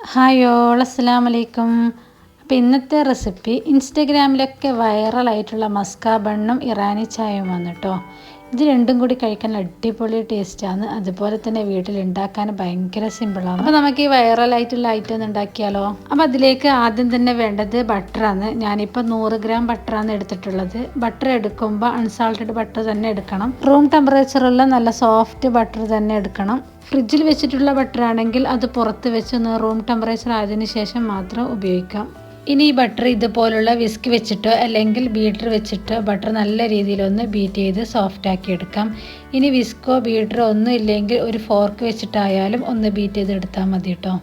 Hi all അസ്സാം വലൈക്കും അപ്പോൾ ഇന്നത്തെ റെസിപ്പി ഇൻസ്റ്റഗ്രാമിലൊക്കെ വൈറലായിട്ടുള്ള മസ്ക ബണ്ണും ഇറാനി ചായയും വന്നിട്ടോ ഇത് രണ്ടും കൂടി കഴിക്കാൻ അടിപൊളി ടേസ്റ്റാണ് അതുപോലെ തന്നെ വീട്ടിൽ ഉണ്ടാക്കാൻ ഭയങ്കര സിമ്പിളാണ് അപ്പോൾ നമുക്ക് ഈ വൈറൽ ആയിട്ടുള്ള ഐറ്റം ഒന്ന് ഉണ്ടാക്കിയാലോ? അപ്പോൾ അതിലേക്ക് ആദ്യം തന്നെ വേണ്ടത് ബട്ടറാണ് ഞാനിപ്പോൾ നൂറ് ഗ്രാം ബട്ടറാണ് എടുത്തിട്ടുള്ളത്. ബട്ടർ എടുക്കുമ്പോൾ അൺസാൾട്ടഡ് ബട്ടർ തന്നെ എടുക്കണം. റൂം ടെമ്പറേച്ചറുള്ള നല്ല സോഫ്റ്റ് ബട്ടർ തന്നെ എടുക്കണം. ഫ്രിഡ്ജിൽ വെച്ചിട്ടുള്ള ബട്ടറാണെങ്കിൽ അത് പുറത്ത് വെച്ച് റൂം ടെമ്പറേച്ചർ ആയതിനു ശേഷം മാത്രം ഉപയോഗിക്കാം. ഇനി ഈ ബട്ടർ ഇതുപോലുള്ള വിസ്ക് വെച്ചിട്ടോ അല്ലെങ്കിൽ ബീറ്റർ വെച്ചിട്ടോ ബട്ടർ നല്ല രീതിയിലൊന്ന് ബീറ്റ് ചെയ്ത് സോഫ്റ്റ് ആക്കി എടുക്കാം. ഇനി വിസ്കോ ബീറ്ററോ ഒന്നും ഇല്ലെങ്കിൽ ഒരു ഫോർക്ക് വെച്ചിട്ടായാലും ഒന്ന് ബീറ്റ് ചെയ്ത് എടുത്താൽ മതി കേട്ടോ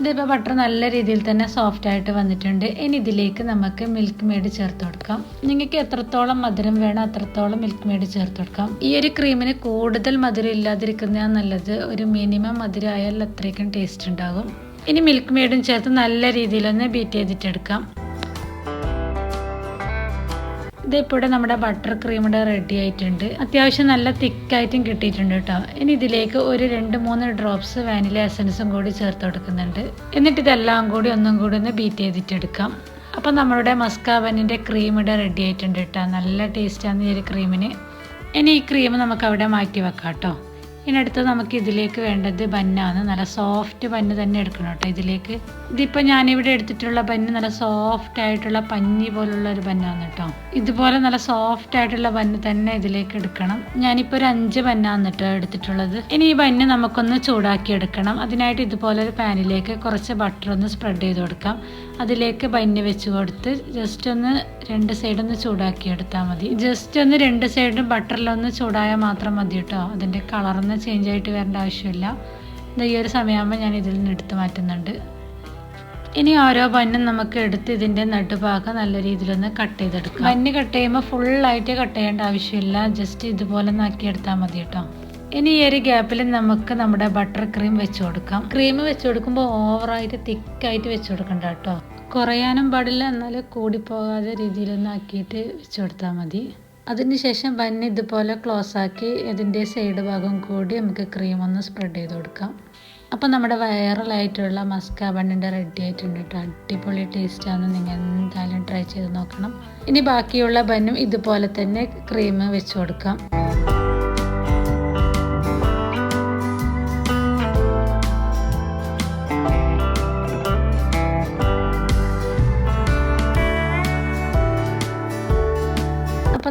ഇതിപ്പോൾ ബട്ടർ നല്ല രീതിയിൽ തന്നെ സോഫ്റ്റ് ആയിട്ട് വന്നിട്ടുണ്ട്. ഇനി ഇതിലേക്ക് നമുക്ക് മിൽക്ക് മെയ്ഡ് ചേർത്ത് കൊടുക്കാം. നിങ്ങൾക്ക് എത്രത്തോളം മധുരം വേണം അത്രത്തോളം മിൽക്ക് മെയ്ഡ് ചേർത്ത് കൊടുക്കാം. ഈ ഒരു ക്രീമിന് കൂടുതൽ മധുരം ഇല്ലാതിരിക്കുന്നതാണ് നല്ലത്. ഒരു മിനിമം മധുരം ആയാൽ അത്രയ്ക്കും ടേസ്റ്റ് ഉണ്ടാകും. ഇനി മിൽക്ക് മെയ്ഡും ചേർത്ത് നല്ല രീതിയിലൊന്ന് ബീറ്റ് ചെയ്തിട്ടെടുക്കാം ഇതിപ്പോൾ നമ്മുടെ ബട്ടർ ക്രീം ഇവിടെ റെഡി ആയിട്ടുണ്ട്. അത്യാവശ്യം നല്ല തിക്കായിട്ടും കിട്ടിയിട്ടുണ്ട് കേട്ടോ ഇനി ഇതിലേക്ക് ഒരു രണ്ട് മൂന്ന് ഡ്രോപ്സ് വാനില എസൻസും കൂടി ചേർത്ത് കൊടുക്കുന്നുണ്ട്. എന്നിട്ട് ഇതെല്ലാം കൂടി ഒന്നും കൂടി ഒന്ന് ബീറ്റ് ചെയ്തിട്ടെടുക്കാം അപ്പം നമ്മളുടെ മസ്കാബനിന്റെ ക്രീം ഇവിടെ റെഡി ആയിട്ടുണ്ട് കേട്ടോ നല്ല ടേസ്റ്റാണ് ഈ ഒരു ക്രീമിന് ഇനി ഈ ക്രീം നമുക്ക് അവിടെ മാറ്റി വെക്കാം കേട്ടോ ഇനി അടുത്ത് നമുക്ക് ഇതിലേക്ക് വേണ്ടത് ബന്നാണ്. നല്ല സോഫ്റ്റ് ബന്ന് തന്നെ എടുക്കണം കേട്ടോ ഇതിലേക്ക്. ഇതിപ്പോൾ ഞാനിവിടെ എടുത്തിട്ടുള്ള ബന്ന് നല്ല സോഫ്റ്റ് ആയിട്ടുള്ള പഞ്ഞി പോലുള്ള ഒരു ബന്നാണ് കേട്ടോ. ഇതുപോലെ നല്ല സോഫ്റ്റ് ആയിട്ടുള്ള ബന്ന് തന്നെ ഇതിലേക്ക് എടുക്കണം. ഞാനിപ്പോൾ ഒരു അഞ്ച് ബന്നാണ് കേട്ടോ എടുത്തിട്ടുള്ളത്. ഇനി ഈ ബന്ന് നമുക്കൊന്ന് ചൂടാക്കി എടുക്കണം. അതിനായിട്ട് ഇതുപോലെ ഒരു പാനിലേക്ക് കുറച്ച് ബട്ടർ ഒന്ന് സ്പ്രെഡ് ചെയ്ത് കൊടുക്കാം. അതിലേക്ക് ബന്ന് വെച്ച് കൊടുത്ത് ജസ്റ്റ് ഒന്ന് രണ്ട് സൈഡൊന്ന് ചൂടാക്കി എടുത്താൽ മതി. ജസ്റ്റ് ഒന്ന് രണ്ട് സൈഡും ബട്ടറിലൊന്ന് ചൂടായാൽ മാത്രം മതി കേട്ടോ. അതിന്റെ കളറൊന്ന് ചേഞ്ച് ആയിട്ട് വരേണ്ട ആവശ്യമില്ല. ഇത് ഈ ഒരു സമയമാകുമ്പോൾ ഞാൻ ഇതിൽ നിന്ന് എടുത്ത് മാറ്റുന്നുണ്ട്. ഇനി ഓരോ ബന്നും നമുക്ക് എടുത്ത് ഇതിന്റെ നടുഭാഗം നല്ല രീതിയിലൊന്ന് കട്ട് ചെയ്തെടുക്കാം. ബന്ന് കട്ട് ചെയ്യുമ്പോൾ ഫുള്ളായിട്ട് കട്ട് ചെയ്യേണ്ട ആവശ്യമില്ല. ജസ്റ്റ് ഇതുപോലെ ഒന്ന് ആക്കിയെടുത്താൽ മതി കേട്ടോ. ഇനി ഈ ഒരു ഗ്യാപ്പിൽ നമുക്ക് നമ്മുടെ ബട്ടർ ക്രീം വെച്ച് കൊടുക്കാം. ക്രീം വെച്ച് കൊടുക്കുമ്പോൾ ഓവറായിട്ട് തിക്കായിട്ട് വെച്ച് കൊടുക്കണ്ട കേട്ടോ. കുറയാനും പാടില്ല. എന്നാൽ കൂടിപ്പോകാതെ രീതിയിലൊന്നാക്കിയിട്ട് വെച്ച് കൊടുത്താൽ മതി. അതിനുശേഷം ബന്ന് ഇതുപോലെ ക്ലോസ് ആക്കി ഇതിന്റെ സൈഡ് ഭാഗം കൂടി നമുക്ക് ക്രീം ഒന്ന് സ്പ്രെഡ് ചെയ്ത് കൊടുക്കാം. അപ്പോൾ നമ്മുടെ വൈറലായിട്ടുള്ള മസ്ക ബണ്ണിന്റെ റെഡി ആയിട്ടുണ്ട് കേട്ടോ അടിപൊളി ടേസ്റ്റാണ് നിങ്ങൾ എന്തായാലും ട്രൈ ചെയ്ത് നോക്കണം. ഇനി ബാക്കിയുള്ള ബണ്ണും ഇതുപോലെ തന്നെ ക്രീം വെച്ച് കൊടുക്കാം.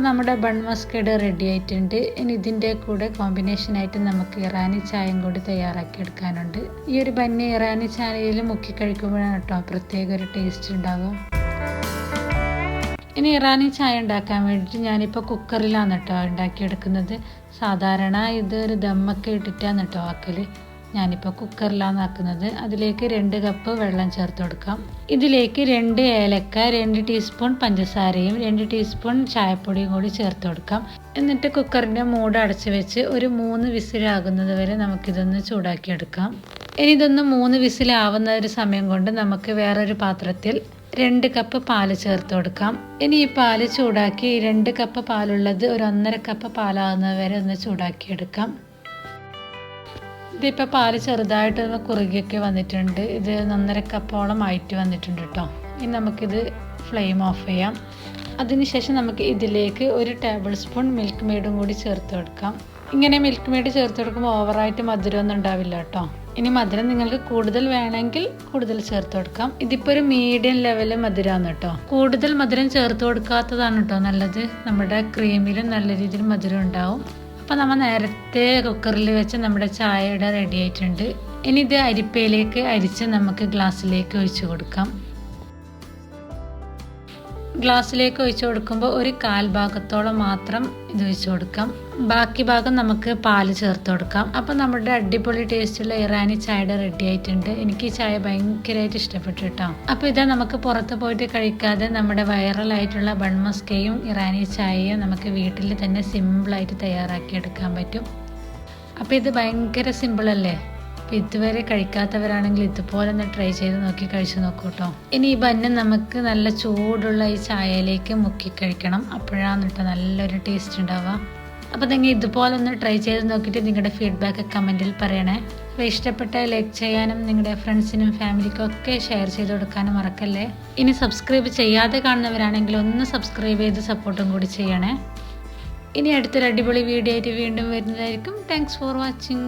അപ്പോൾ നമ്മുടെ ബൺ മസ്കേഡ് റെഡി ആയിട്ടുണ്ട്. ഇനി ഇതിന്റെ കൂടെ കോമ്പിനേഷനായിട്ട് നമുക്ക് ഇറാനി ചായയും കൂടി തയ്യാറാക്കി എടുക്കാനുണ്ട്. ഈ ഒരു ബന്നി ഇറാനി ചായയിൽ മുക്കി കഴിക്കുമ്പോഴാണ് കേട്ടോ പ്രത്യേക ഒരു ടേസ്റ്റ് ഉണ്ടാകും ഇനി ഇറാനി ചായ ഉണ്ടാക്കാൻ വേണ്ടിയിട്ട് ഞാനിപ്പോൾ കുക്കറിലാണ് കേട്ടോ ഉണ്ടാക്കിയെടുക്കുന്നത്. സാധാരണ ഇത് ഒരു ദമ്മൊക്കെ ഇട്ടിട്ടാണ് കേട്ടോ ആക്കൽ ഞാനിപ്പോൾ കുക്കറിലാണ് ആക്കുന്നത് അതിലേക്ക് രണ്ട് കപ്പ് വെള്ളം ചേർത്ത് കൊടുക്കാം ഇതിലേക്ക് രണ്ട് ഏലക്ക രണ്ട് ടീസ്പൂൺ പഞ്ചസാരയും രണ്ട് ടീസ്പൂൺ ചായപ്പൊടിയും കൂടി ചേർത്ത് കൊടുക്കാം എന്നിട്ട് കുക്കറിന്റെ മൂട് അടച്ച് വെച്ച് ഒരു മൂന്ന് വിസിലാകുന്നത് വരെ നമുക്കിതൊന്ന് ചൂടാക്കിയെടുക്കാം. ഇനി ഇതൊന്ന് മൂന്ന് വിസിലാവുന്ന ഒരു സമയം കൊണ്ട് നമുക്ക് വേറൊരു പാത്രത്തിൽ രണ്ട് കപ്പ് പാൽ ചേർത്ത് കൊടുക്കാം ഇനി ഈ പാൽ ചൂടാക്കി രണ്ട് കപ്പ് പാലുള്ളത് ഒരു ഒന്നര കപ്പ് പാലാകുന്നത് വരെ ഒന്ന് ചൂടാക്കിയെടുക്കാം. ഇതിപ്പോൾ പാൽ ചെറുതായിട്ട് കുറുകിയൊക്കെ വന്നിട്ടുണ്ട്. ഇത് ഒന്നര കപ്പോളം ആയിട്ട് വന്നിട്ടുണ്ട് കേട്ടോ ഇനി നമുക്കിത് ഫ്ലെയിം ഓഫ് ചെയ്യാം. അതിനുശേഷം നമുക്ക് ഇതിലേക്ക് ഒരു ടേബിൾ സ്പൂൺ മിൽക്ക് മെയ്ഡും കൂടി ചേർത്ത് കൊടുക്കാം. ഇങ്ങനെ മിൽക്ക് മെയ്ഡ് ചേർത്ത് കൊടുക്കുമ്പോൾ ഓവറായിട്ട് മധുരമൊന്നും ഉണ്ടാവില്ല കേട്ടോ ഇനി മധുരം നിങ്ങൾക്ക് കൂടുതൽ വേണമെങ്കിൽ കൂടുതൽ ചേർത്ത് കൊടുക്കാം. ഇതിപ്പോൾ ഒരു മീഡിയം ലെവൽ മധുരമാണ് കേട്ടോ കൂടുതൽ മധുരം ചേർത്ത് കൊടുക്കാത്തതാണ് കേട്ടോ നല്ലത്. നമ്മുടെ ക്രീമിലും നല്ല രീതിയിൽ മധുരം ഉണ്ടാവും. അപ്പോൾ നമ്മൾ നേരത്തെ കുക്കറിൽ വെച്ച് നമ്മുടെ ചായയുടെ റെഡി ആയിട്ടുണ്ട്. ഇനി ഇത് അരിപ്പയിലേക്ക് അരിച്ച് നമുക്ക് ഗ്ലാസ്സിലേക്ക് ഒഴിച്ചു കൊടുക്കാം. ഗ്ലാസ്സിലേക്ക് ഒഴിച്ചു കൊടുക്കുമ്പോൾ ഒരു കാൽ ഭാഗത്തോളം മാത്രം ഇത് ഒഴിച്ചു കൊടുക്കാം. ബാക്കി ഭാഗം നമുക്ക് പാൽ ചേർത്ത് കൊടുക്കാം. അപ്പോൾ നമ്മുടെ അടിപൊളി ടേസ്റ്റുള്ള ഇറാനി ചായയുടെ റെഡി ആയിട്ടുണ്ട്. എനിക്ക് ഈ ചായ ഭയങ്കരമായിട്ട് ഇഷ്ടപ്പെട്ടു കേട്ടോ. അപ്പോൾ ഇതാ നമുക്ക് പുറത്ത് പോയിട്ട് കഴിക്കാതെ നമ്മുടെ വൈറലായിട്ടുള്ള ബൺമസ്കയും ഇറാനി ചായയും നമുക്ക് വീട്ടിൽ തന്നെ സിമ്പിളായിട്ട് തയ്യാറാക്കി എടുക്കാൻ പറ്റും. അപ്പോൾ ഇത് ഭയങ്കര സിമ്പിളല്ലേ അപ്പോൾ ഇതുവരെ കഴിക്കാത്തവരാണെങ്കിൽ ഇതുപോലെ ഒന്ന് ട്രൈ ചെയ്ത് നോക്കി കഴിച്ചു നോക്കൂ കേട്ടോ ഇനി ഈ ബന്ന് നമുക്ക് നല്ല ചൂടുള്ള ഈ ചായയിലേക്ക് മുക്കി കഴിക്കണം. അപ്പോഴാണ് കേട്ടോ നല്ലൊരു ടേസ്റ്റ് ഉണ്ടാവുക. അപ്പോൾ നിങ്ങൾ ഇതുപോലെ ഒന്ന് ട്രൈ ചെയ്ത് നോക്കിയിട്ട് നിങ്ങളുടെ ഫീഡ്ബാക്ക് കമന്റിൽ പറയണേ. അപ്പോൾ ഇഷ്ടപ്പെട്ട ലൈക്ക് ചെയ്യാനും നിങ്ങളുടെ ഫ്രണ്ട്സിനും ഫാമിലിക്കും ഒക്കെ ഷെയർ ചെയ്ത് കൊടുക്കാനും മറക്കല്ലേ. ഇനി സബ്സ്ക്രൈബ് ചെയ്യാതെ കാണുന്നവരാണെങ്കിൽ ഒന്ന് സബ്സ്ക്രൈബ് ചെയ്ത് സപ്പോർട്ടും കൂടി ചെയ്യണേ. ഇനി അടുത്തൊരു അടിപൊളി വീഡിയോ ആയിട്ട് വീണ്ടും വരുന്നതായിരിക്കും. Thanks for watching